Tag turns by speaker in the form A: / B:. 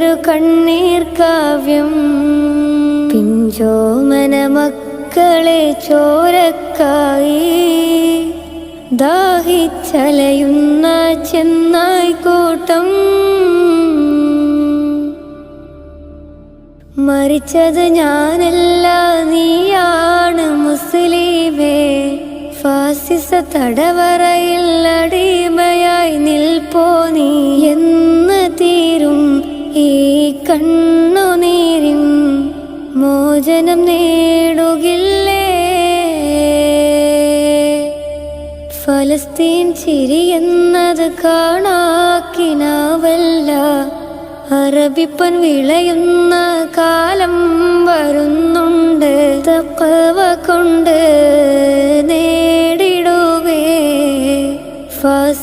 A: എഴുതട്ടൊരു കണ്ണീർ കാവ്യം. പിഞ്ചോമന മക്കളെ ചോരക്കായി ദാഹിച്ചലയുന്ന ചെന്നായി കൂട്ടം. മരിച്ചത് ഞാനല്ല നീയാണ് മുസ്ലിമേ. ഫാസിസ തടവറയിൽ അടിമയായി നിൽപ്പോ ഈ കണ്ണുനീരിൻ മോചനം നേടുകില്ലേ? ഫലസ്തീൻ ചിരിയെന്നത് കാണാക്കിനാവല്ല. അറബിപ്പൻ വിളയുന്ന കാലം വരുന്നുണ്ട്. തക്കവ കൊണ്ട് നേടിടുവേ. ഫാസി